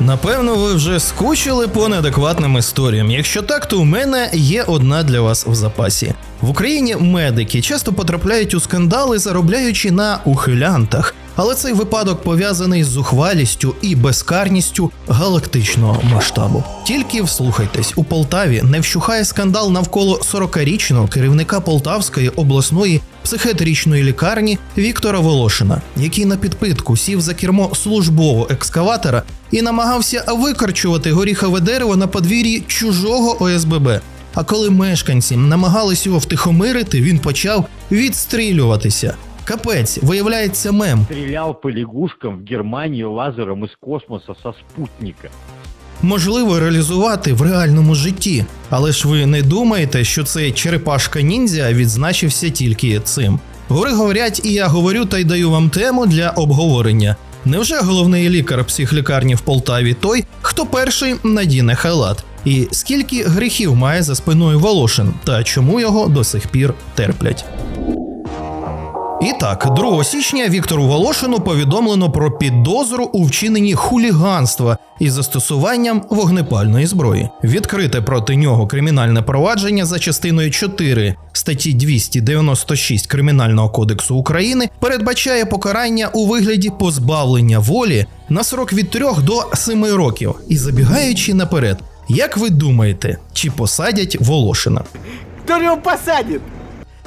Напевно, ви вже скучили по неадекватним історіям. Якщо так, то у мене є одна для вас в запасі. В Україні медики часто потрапляють у скандали, заробляючи на ухилянтах. Але цей випадок пов'язаний з зухвалістю і безкарністю галактичного масштабу. Тільки вслухайтесь, у Полтаві не вщухає скандал навколо 40-річного керівника Полтавської обласної психіатричної лікарні Віктора Волошина, який на підпитку сів за кермо службового екскаватора і намагався викорчувати горіхове дерево на подвір'ї чужого ОСББ. А коли мешканці намагались його втихомирити, він почав відстрілюватися. Капець, виявляється мем. стрелял по лягушкам в Германии лазером из космоса со спутника. можливо реалізувати в реальному житті. Але ж ви не думаєте, що цей черепашка ніндзя відзначився тільки цим. Гори говорять, і я говорю та й даю вам тему для обговорення. Невже головний лікар психлікарні в Полтаві той, хто перший надіне халат? І скільки гріхів має за спиною Волошин, та чому його до сих пір терплять? І так, 2 січня Віктору Волошину повідомлено про підозру у вчиненні хуліганства із застосуванням вогнепальної зброї. Відкрите проти нього кримінальне провадження за частиною 4 статті 296 Кримінального кодексу України передбачає покарання у вигляді позбавлення волі на срок від 3 до 7 років. І забігаючи наперед, як ви думаєте, чи посадять Волошина? Кто его посадит?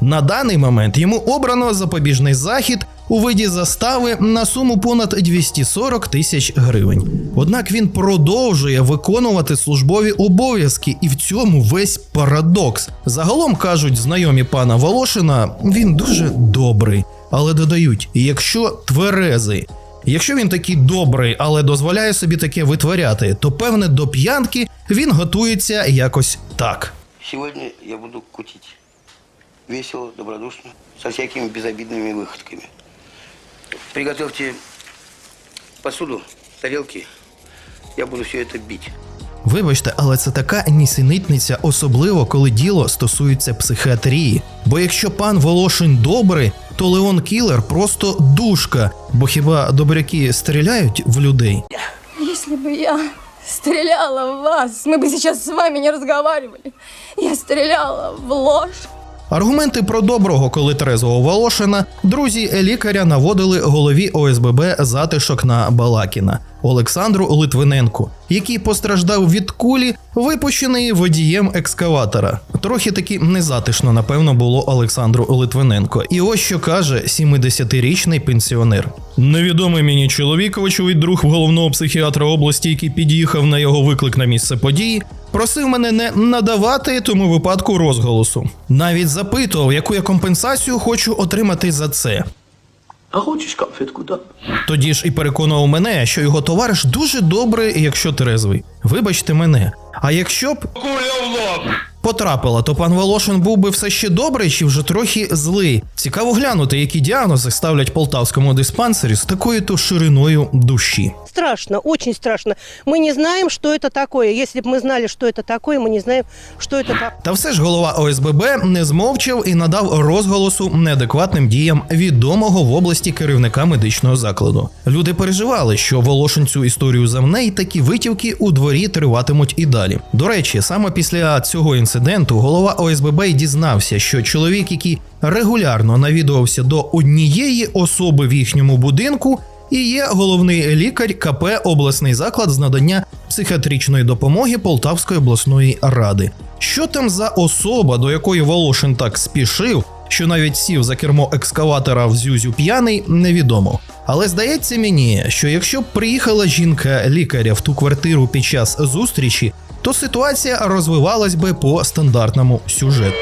На даний момент йому обрано запобіжний захід у виді застави на суму понад 240 тисяч гривень. Однак він продовжує виконувати службові обов'язки, і в цьому весь парадокс. Загалом кажуть знайомі пана Волошина, він дуже добрий, але додають, якщо тверезий. Якщо він такий добрий, але дозволяє собі таке витворяти, то певне до п'янки він готується якось так. Сегодня я буду кутить Весело, добродушно, со всякими безобидными выходками. Приготовьте посуду, тарелки. Я буду все это бить. Вибачте, але це така нісенітниця, особливо коли діло стосується психіатрії. Бо якщо пан Волошин добрий, то Леон Кілер просто душка. Бо хіба добряки стріляють в людей? Если бы я стреляла в вас, мы бы сейчас с вами не разговаривали. Я стреляла в ложь. Аргументи про доброго, коли трезвого Волошина, друзі лікаря наводили голові ОСББ затишок на Балакіна Олександру Литвиненку, який постраждав від кулі, випущеної водієм екскаватора. Трохи таки незатишно, напевно, було Олександру Литвиненко. І ось що каже 70-річний пенсіонер. Невідомий мені чоловік, очевидь, друг головного психіатра області, який під'їхав на його виклик на місце події, просив мене не надавати тому випадку розголосу. Навіть запитував, яку я компенсацію хочу отримати за це. А хочешь конфетку, да? Тоді ж і переконував мене, що його товариш дуже добрий, якщо трезвий. Вибачте мене. А якщо б потрапила, то пан Волошин був би все ще добрий чи вже трохи злий. Цікаво глянути, які діагнози ставлять полтавському диспансері з такою то шириною душі Страшно, очень страшно. Мы не знаем, что это такое. Если бы мы знали, что это такое, мы не знаем, что это такое. Та все ж голова ОСББ не змовчав і надав розголосу неадекватним діям відомого в області керівника медичного закладу. Люди переживали, що Волошин цю історію замне, і такі витівки у дворі триватимуть і далі. До речі, саме після цього інциденту голова ОСББ й дізнався, що чоловік, який регулярно навідувався до однієї особи в їхньому будинку. І є головний лікар КП обласний заклад з надання психіатричної допомоги Полтавської обласної ради. Що там за особа, до якої Волошин так спішив, що навіть сів за кермо екскаватора в зюзю п'яний, невідомо. Але здається мені, що якщо б приїхала жінка лікаря в ту квартиру під час зустрічі, то ситуація розвивалась би по стандартному сюжету.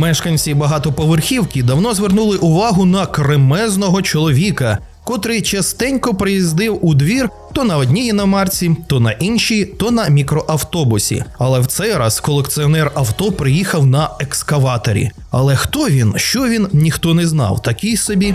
Мешканці багатоповерхівки давно звернули увагу на кремезного чоловіка, котрий частенько приїздив у двір то на одній іномарці, то на іншій, то на мікроавтобусі. Але в цей раз колекціонер авто приїхав на екскаваторі. Але хто він, що він, ніхто не знав. Такий собі.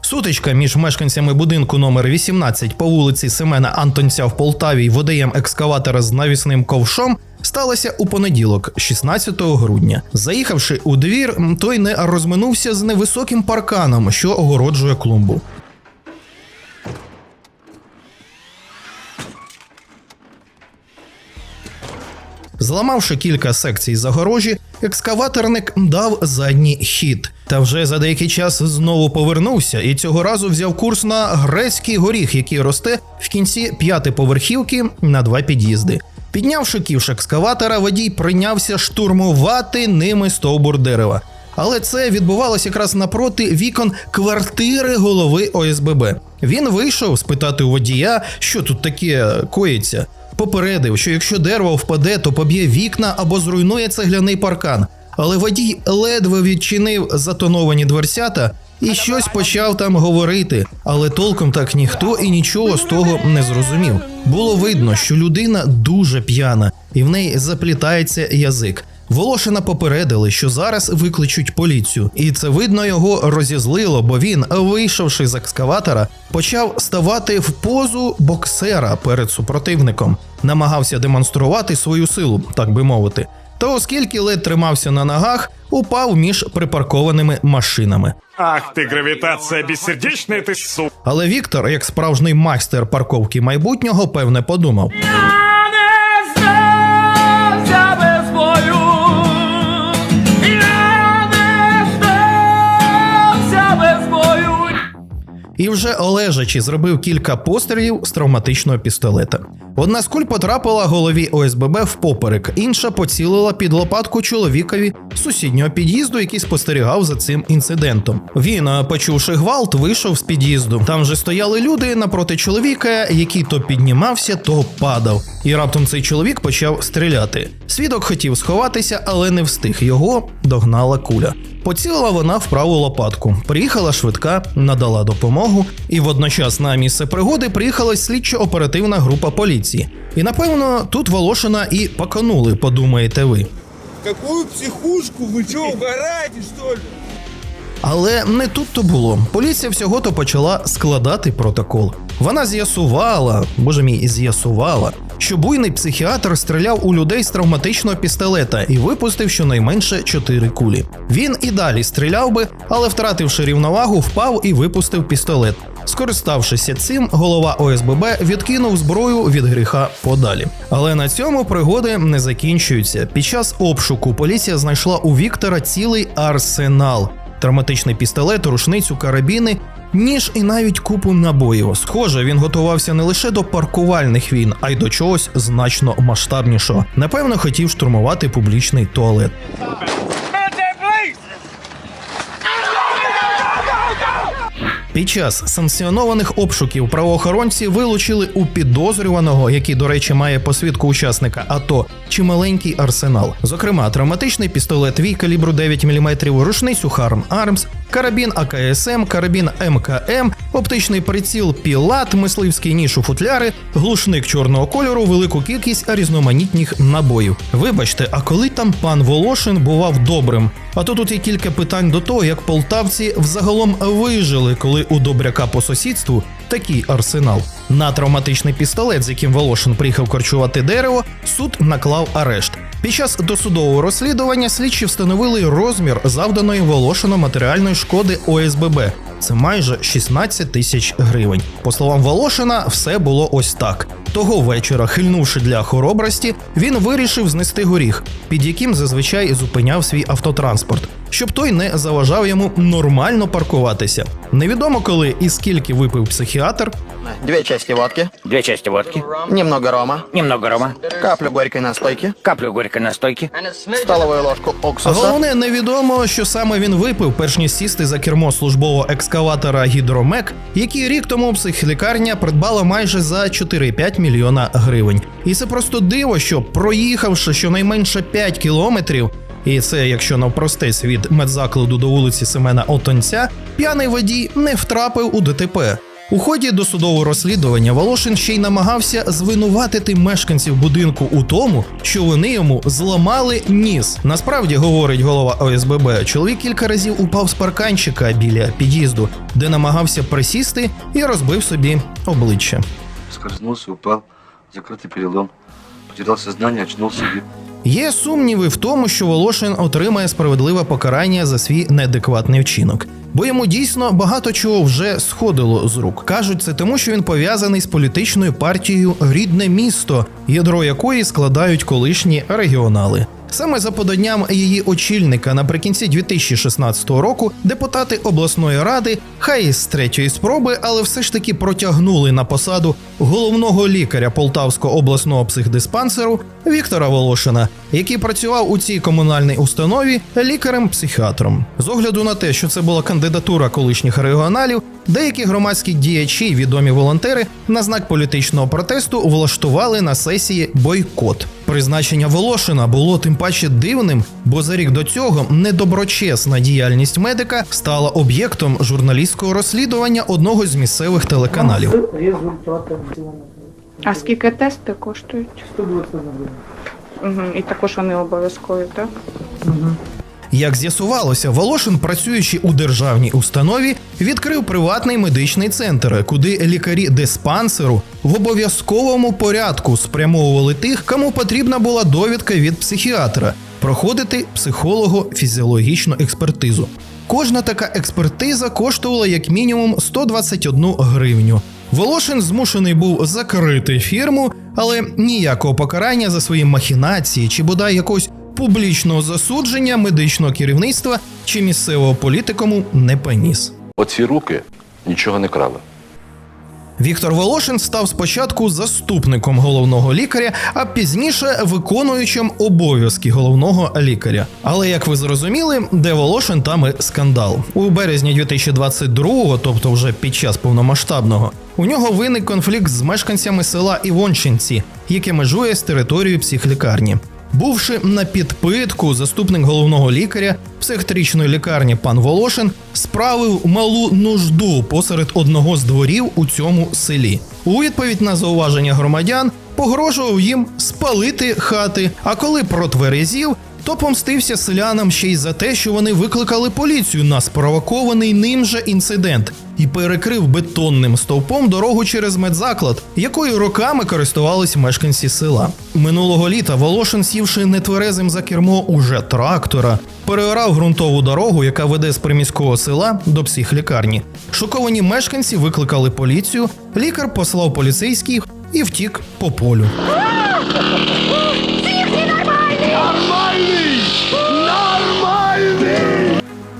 Сутичка між мешканцями будинку номер 18 по вулиці Семена Антонця в Полтаві й водієм екскаватора з навісним ковшом сталася у понеділок, 16 грудня. Заїхавши у двір, той не розминувся з невисоким парканом, що огороджує клумбу. Зламавши кілька секцій загорожі, екскаваторник дав задній хід. Та вже за деякий час знову повернувся і цього разу взяв курс на грецький горіх, який росте в кінці п'ятиповерхівки на два під'їзди. Піднявши ківш екскаватора, водій прийнявся штурмувати ними стовбур дерева. Але це відбувалося якраз напроти вікон квартири голови ОСББ. Він вийшов спитати у водія, що тут таке коїться. Попередив, що якщо дерево впаде, то поб'є вікна або зруйнує цегляний паркан. Але водій ледве відчинив затоновані дверцята і щось почав там говорити, але толком так ніхто і нічого з того не зрозумів. Було видно, що людина дуже п'яна, і в неї заплітається язик. Волошина попередили, що зараз викличуть поліцію, і це видно його розізлило, бо він, вийшовши з екскаватора, почав ставати в позу боксера перед супротивником, намагався демонструвати свою силу, так би мовити. Та оскільки ледь тримався на ногах, упав між припаркованими машинами. Ах ты, гравитация бессердечная ты, сука! Але Віктор, як справжній майстер парковки майбутнього, певне подумав. І вже лежачи зробив кілька пострілів з травматичного пістолета. Одна з куль потрапила голові ОСББ в поперек, інша поцілила під лопатку чоловікові сусіднього під'їзду, який спостерігав за цим інцидентом. Він, почувши гвалт, вийшов з під'їзду. Там же стояли люди напроти чоловіка, який то піднімався, то падав. І раптом цей чоловік почав стріляти. Свідок хотів сховатися, але не встиг. Його догнала куля. Поцілила вона в праву лопатку. Приїхала швидка, надала допомогу, і водночас на місце пригоди приїхала слідчо-оперативна група поліції. І напевно тут Волошина і поконули, подумаєте ви. Какую психушку? Вы что, угораете, что ли? Але не тут то було. Поліція всього то почала складати протокол. Вона з'ясувала, боже мій, з'ясувала, що буйний психіатр стріляв у людей з травматичного пістолета і випустив щонайменше чотири кулі. Він і далі стріляв би, але втративши рівновагу, впав і випустив пістолет. Скориставшися цим, голова ОСББ відкинув зброю від гріха подалі. Але на цьому пригоди не закінчуються. Під час обшуку поліція знайшла у Віктора цілий арсенал травматичний пістолет, рушницю, карабіни, ніж і навіть купу набоїв. Схоже, він готувався не лише до паркувальних війн, а й до чогось значно масштабнішого. Напевно, хотів штурмувати публічний туалет. Під час санкціонованих обшуків правоохоронці вилучили у підозрюваного, який, до речі, має посвідку учасника АТО, чималенький арсенал. Зокрема, травматичний пістолет Вій калібру 9 мм, рушницю Харм Армс, карабін АКСМ, карабін МКМ, оптичний приціл Пілат, мисливський ніж у футляри, глушник чорного кольору, велику кількість різноманітних набоїв. Вибачте, а коли там пан Волошин бував добрим? А то тут є кілька питань до того, як полтавці взагалом вижили, коли у добряка по сусідству такий арсенал. На травматичний пістолет, з яким Волошин приїхав корчувати дерево, суд наклав арешт. Під час досудового розслідування слідчі встановили розмір завданої Волошину матеріальної шкоди ОСББ. Це майже 16 тисяч гривень. По словам Волошина, все було ось так. Того вечора, хильнувши для хоробрості, він вирішив знести горіх, під яким зазвичай зупиняв свій автотранспорт, щоб той не заважав йому нормально паркуватися. Невідомо коли і скільки випив психіатр, Две части водки, Две части водки, немного рома, немного рома, каплю горькой настойки, каплю горькой настойки, столовую ложку уксуса, головне, невідомо, що саме він випив, перш ніж сісти за кермо службового екскаватора Гідромек, який рік тому психлікарня придбала майже за 4,5 мільйона гривень. І це просто диво, що проїхавши щонайменше 5 кілометрів. І це, якщо навпростець від медзакладу до вулиці Семена Отонця, п'яний водій не втрапив у ДТП. У ході досудового розслідування Волошин ще й намагався звинуватити мешканців будинку у тому, що вони йому зламали ніс. Насправді, говорить голова ОСББ, чоловік кілька разів упав з парканчика біля під'їзду, де намагався присісти і розбив собі обличчя. Скользнулся, упал. Закрытый перелом потерял сознание, очнулся и... Є сумніви в тому, що Волошин отримає справедливе покарання за свій неадекватний вчинок, бо йому дійсно багато чого вже сходило з рук. Кажуть, це тому, що він пов'язаний з політичною партією Рідне місто, ядро якої складають колишні регіонали. Саме за поданням її очільника наприкінці 2016 року депутати обласної ради, хай з третьої спроби, але все ж таки протягнули на посаду головного лікаря Полтавського обласного психдиспансеру Віктора Волошина, який працював у цій комунальній установі лікарем-психіатром. З огляду на те, що це була кандидатура колишніх регіоналів, деякі громадські діячі, відомі волонтери, на знак політичного протесту влаштували на сесії бойкот. Призначення Волошина було тим паче дивним, бо за рік до цього недоброчесна діяльність медика стала об'єктом журналістського розслідування одного з місцевих телеканалів. А скільки тести коштують? 120 Угу. І також вони обов'язкові, так? Як з'ясувалося, Волошин, працюючи у державній установі, відкрив приватний медичний центр, куди лікарі диспансеру в обов'язковому порядку спрямовували тих, кому потрібна була довідка від психіатра, проходити психолого-фізіологічну експертизу. Кожна така експертиза коштувала як мінімум 121 гривню. Волошин змушений був закрити фірму, але ніякого покарання за свої махінації чи бодай якогось публічного засудження медичного керівництва чи місцевого політикуму не поніс. Оці руки нічого не крали. Віктор Волошин став спочатку заступником головного лікаря, а пізніше виконуючим обов'язки головного лікаря. Але як ви зрозуміли, де Волошин, там і скандал. У березні 2022-го, тобто вже під час повномасштабного, у нього виник конфлікт з мешканцями села Івончинці, яке межує з територією психлікарні. Бувши на підпитку, заступник головного лікаря психіатричної лікарні пан Волошин справив малу нужду посеред одного з дворів у цьому селі. У відповідь на зауваження громадян погрожував їм спалити хати. А коли протверезів, то помстився селянам ще й за те, що вони викликали поліцію на спровокований ним же інцидент і перекрив бетонним стовпом дорогу через медзаклад, якою роками користувались мешканці села. Минулого літа Волошин, сівши нетверезим за кермо уже трактора, переорав ґрунтову дорогу, яка веде з приміського села до психлікарні. Шоковані мешканці викликали поліцію, лікар послав поліцейських і втік по полю.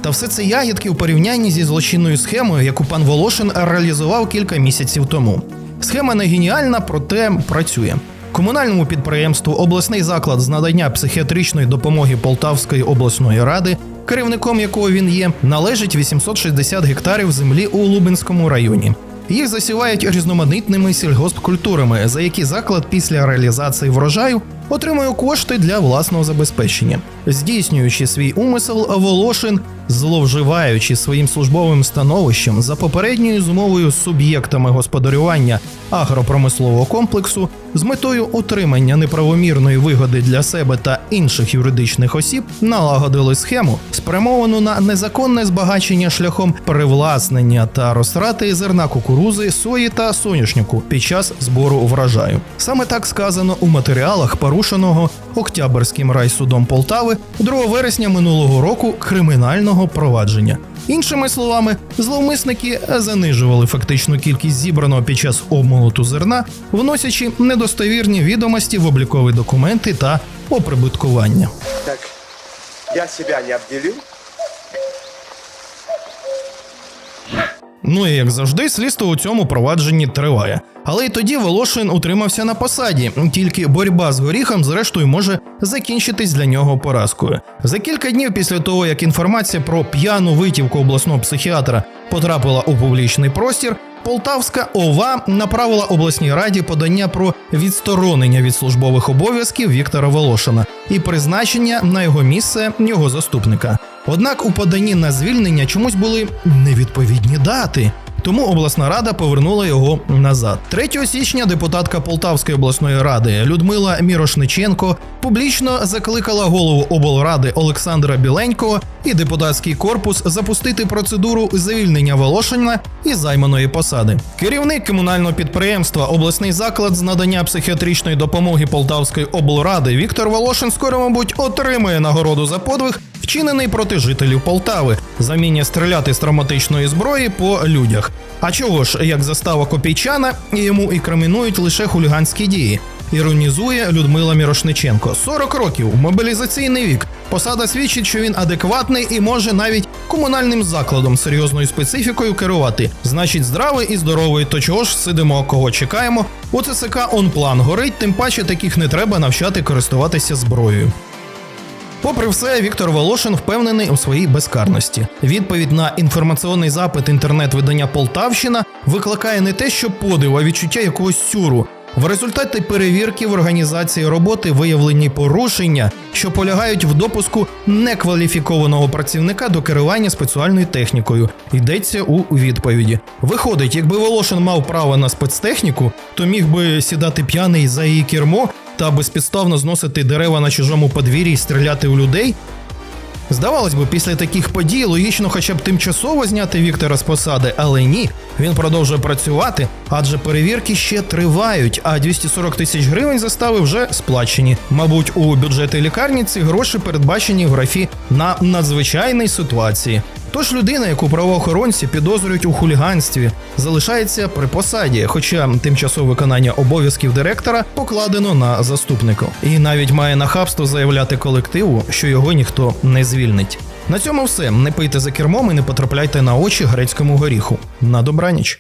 Та все це ягідки у порівнянні зі злочинною схемою, яку пан Волошин реалізував кілька місяців тому. Схема не геніальна, проте працює. Комунальному підприємству обласний заклад з надання психіатричної допомоги Полтавської обласної ради, керівником якого він є, належить 860 гектарів землі у Лубенському районі. Їх засівають різноманітними сільгоспкультурами, за які заклад після реалізації врожаю отримує кошти для власного забезпечення. Здійснюючи свій умисел, Волошин, зловживаючи своїм службовим становищем за попередньою змовою з суб'єктами господарювання агропромислового комплексу з метою отримання неправомірної вигоди для себе та інших юридичних осіб, налагодили схему, спрямовану на незаконне збагачення шляхом привласнення та розтрати зерна кукурузи, сої та соняшнику під час збору врожаю. Саме так сказано у матеріалах порушеного Октябрським райсудом Полтави 2 вересня минулого року кримінального провадження. Іншими словами, зловмисники занижували фактичну кількість зібраного під час обмолоту зерна, вносячи недостовірні відомості в облікові документи та оприбуткування. Так, я себе не обделил. Ну і як завжди, слідство у цьому провадженні триває. Але й тоді Волошин утримався на посаді, тільки боротьба з горіхом, зрештою, може закінчитись для нього поразкою. За кілька днів після того, як інформація про п'яну витівку обласного психіатра потрапила у публічний простір, Полтавська ОВА направила обласній раді подання про відсторонення від службових обов'язків Віктора Волошина і призначення на його місце його заступника. Однак у поданні на звільнення чомусь були невідповідні дати. Тому обласна рада повернула його назад. 3 січня депутатка Полтавської обласної ради Людмила Мірошниченко публічно закликала голову облради Олександра Біленького і депутатський корпус запустити процедуру звільнення Волошина із займаної посади. Керівник комунального підприємства обласний заклад з надання психіатричної допомоги Полтавської облради Віктор Волошин скоро, мабуть, отримає нагороду за подвиг, вчинений проти жителів Полтави, за вміння стріляти з травматичної зброї по людях. А чого ж, як застава Копійчана, йому і кримінують лише хуліганські дії. Іронізує Людмила Мірошниченко. 40 років, мобілізаційний вік. Посада свідчить, що він адекватний і може навіть комунальним закладом серйозною специфікою керувати. Значить, здравий і здоровий. То чого ж сидимо, кого чекаємо? У ЦСК он план горить, тим паче таких не треба навчати користуватися зброєю. Попри все, Віктор Волошин впевнений у своїй безкарності. Відповідь на інформаційний запит інтернет-видання Полтавщина викликає не те, що подив, а відчуття якогось сюру. В результаті перевірки в організації роботи виявлені порушення, що полягають в допуску некваліфікованого працівника до керування спеціальною технікою. Йдеться у відповіді. Виходить, якби Волошин мав право на спецтехніку, то міг би сідати п'яний за її кермо та безпідставно зносити дерева на чужому подвір'ї і стріляти у людей. Здавалось би, після таких подій логічно хоча б тимчасово зняти Віктора з посади, але ні, він продовжує працювати, адже перевірки ще тривають, а 240 тисяч гривень застави вже сплачені. Мабуть, у бюджеті лікарні ці гроші передбачені в графі на надзвичайній ситуації. Тож людина, яку правоохоронці підозрюють у хуліганстві, залишається при посаді, хоча тимчасове виконання обов'язків директора покладено на заступника, і навіть має нахабство заявляти колективу, що його ніхто не звільнить. На цьому все. Не пийте за кермом і не потрапляйте на очі грецькому горіху. На добраніч.